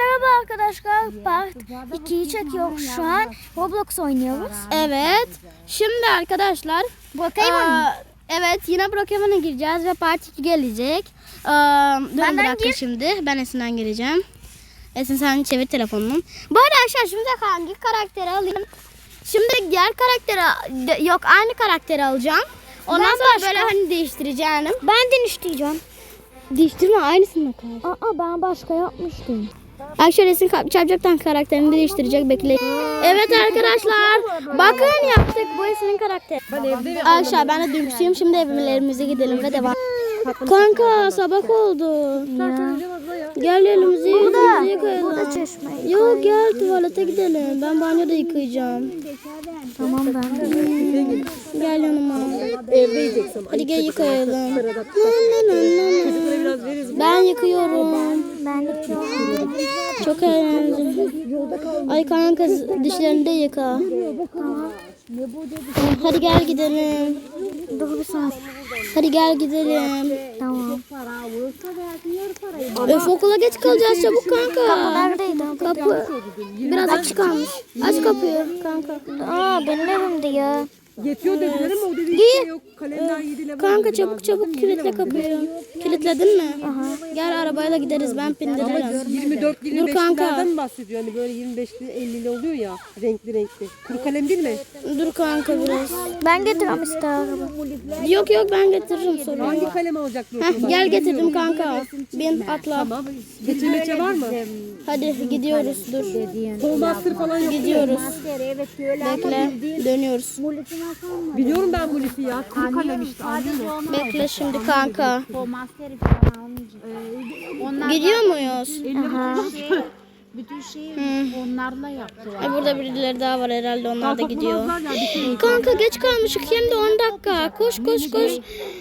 merhaba arkadaşlar. Part 2'yi çekiyoruz şu an. Roblox oynuyoruz. Evet. Şimdi arkadaşlar. Aa, mı? Evet yine Brokeman'a gireceğiz ve part 2 gelecek. Aa, durun Benden bir dakika gir. şimdi. Ben Esin'den gireceğim. Esin sen çevir telefonunu. Bu arada arkadaşlar şimdi hangi karakteri alayım? Şimdi diğer karakteri yok aynı karakteri alacağım. Ondan Ben sonra başka- böyle hani değiştireceğim. Ben dönüştüreceğim. Değiştirme aynısını kal. Aa ben başka yapmıştım. Esin kalp çarpacaktan karakterini değiştirecek bekleyin. Evet arkadaşlar bakın yaptık bu Esin'in karakteri. Arkadaşlar ben de dürüstüyüm şimdi evlerimize gidelim ve devam. Kanka sabah oldu. Gel elimizi yüzümüzü yıkayalım. Burada çeşme. Yok gel tuvalete gidelim. Ben banyoda yıkayacağım. Tamam ben de. Gel yanıma. Evde yiyeceksin. Hadi gel yıkayalım. Ben biraz veririz. yıkıyorum. Ben de çok. Çok eğlenceli. Ay kanka dişlerini de yıka. Hadi gel gidelim. Dur bir saniye. Hadi gel gidelim. Tamam. Öf okula geç kalacağız çabuk kanka. Neredeydi? Kapı biraz açık kalmış. Aç kapıyı kanka. Aa benim evimde ya. Yetiyor dediler ama o dediği Giy. şey yok. Kalemler 7 level. Kanka çabuk çabuk kilitle kapıyı. Kilitledin mi? Gel arabayla gideriz ben bindiririm. 24 Dur 25 kanka. kanka. bahsediyor? Hani böyle 25'li 50'li oluyor ya. Renkli renkli. Kuru kalem değil mi? Dur kanka biraz. Ben getireyim işte araba. Yok yok ben getiririm sorun Hangi yok. kalem alacaklar Heh, okulda? gel getirdim kanka. Bin atla. Tamam. Geçirmeçe var mı? Hadi gidiyoruz dur. Polmaster falan yok. Gidiyoruz. Bekle dönüyoruz. Biliyorum ben bu lifi ya. Kuru kalem işte. Anladın mı? Bekle şimdi kanka. Falan. Onlar Gidiyor muyuz? şey, bütün şeyi onlarla yaptılar. E burada birileri daha var herhalde onlar da gidiyor. Şey. Kanka geç kalmışık hem de 10 dakika. Koş koş koş.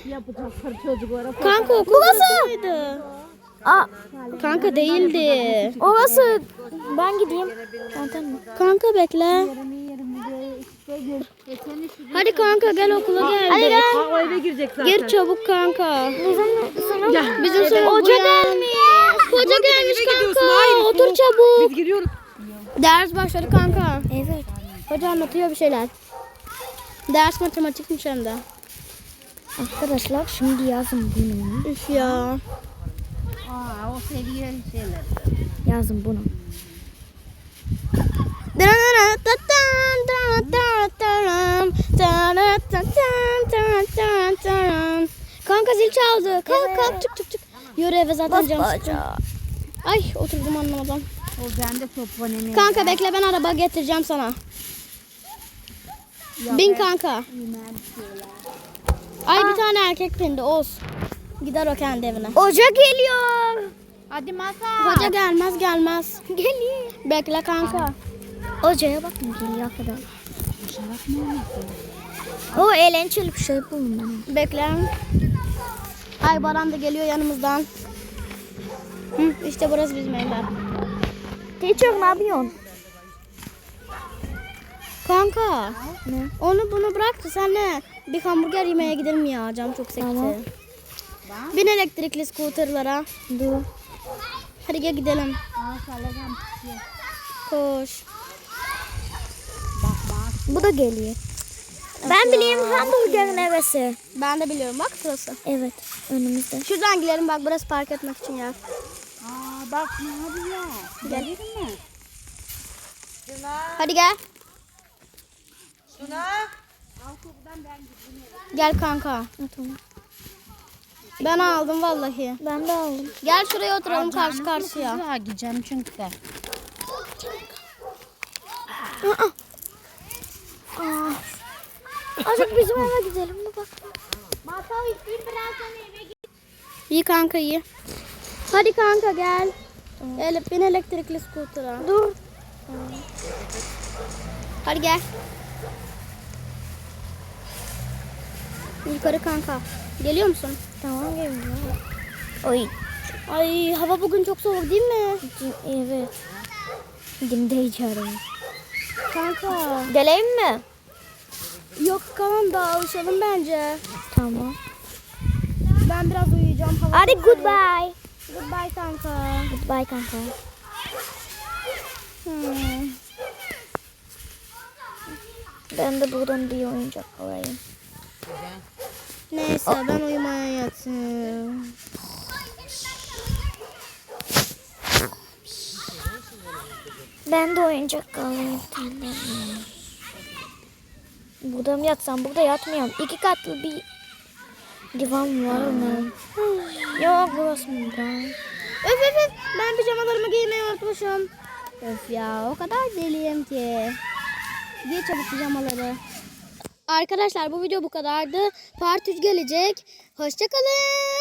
Yapacaklar çocuklara. Kanka okul burasıydı. Aa Kanka değildi. orası. Ben gideyim. Kanka bekle. Hadi kanka gel okula gel. Ha, o eve girecek zaten. Gir çabuk kanka. Bizim sınıf. Bizim sınıf Hoca gelmiş. Hoca gelmiş kanka. Otur çabuk. Biz giriyoruz. Ders başladı kanka. Evet. Hoca anlatıyor bir şeyler. Ders matematikmiş hem de. Arkadaşlar şimdi yazın bunu. Üf ya. Aa, o seviyor şeyler. Yazın bunu. Kanka zil çaldı. Kalk kalk çık çık çık. Yürü eve zaten canım sıkkın. Ay oturdum anlamadım. O bende top var ne? Kanka bekle ben araba getireceğim sana. Bin kanka. Ay bir tane erkek bindi Oz. Gider o kendi evine. Hoca geliyor. Hadi masa. Hoca gelmez gelmez. Geliyor. Bekle kanka. Hocaya bakın geliyor kadar. O eğlenceli bir şey buldum ben. Bekle. Ay Baran da geliyor yanımızdan. Hı, işte burası bizim evler. Teacher ne yapıyorsun? Kanka. Onu bunu bırak da senle bir hamburger yemeye gidelim ya. Canım çok sekti. Tamam. Bin elektrikli scooterlara. Dur. Hadi gel gidelim. Koş. Bu da geliyor. Ben bileyim hamburgerin evesi. Ben de biliyorum bak burası. Evet önümüzde. Şuradan gidelim bak burası park etmek için yer. Aa, bak ne yapıyor? Gel. Gelir mi? Hadi gel. Gel kanka. Tamam. Ben aldım vallahi. Ben de aldım. Gel şuraya oturalım karşı karşıya. Kızığa gideceğim çünkü de. Azıcık bizim eve gidelim mi bak. İyi kanka iyi. Hadi kanka gel. Elif bin elektrikli scooter'a. Dur. Hadi gel. Yukarı kanka. Geliyor musun? Tamam geliyor. Oy. Ay hava bugün çok soğuk değil mi? Evet. Dimde içerim. Kanka. Geleyim mi? Yok kalan da alışalım bence. Tamam. Ben biraz uyuyacağım. Hava Hadi soğuk. goodbye. Goodbye kanka. Goodbye kanka. Hmm. Ben de buradan bir oyuncak alayım. Neyse ben uyumaya yatayım. Ben de oyuncak alayım. Burada mı yatsam? Burada yatmıyorum. İki katlı bir divan var mı? Yok burası mı? Ben? Öf öf öf ben pijamalarımı giymeyi unutmuşum. Öf ya o kadar deliyim ki. Giy çabuk pijamaları. Arkadaşlar bu video bu kadardı. Part 3 gelecek. Hoşçakalın.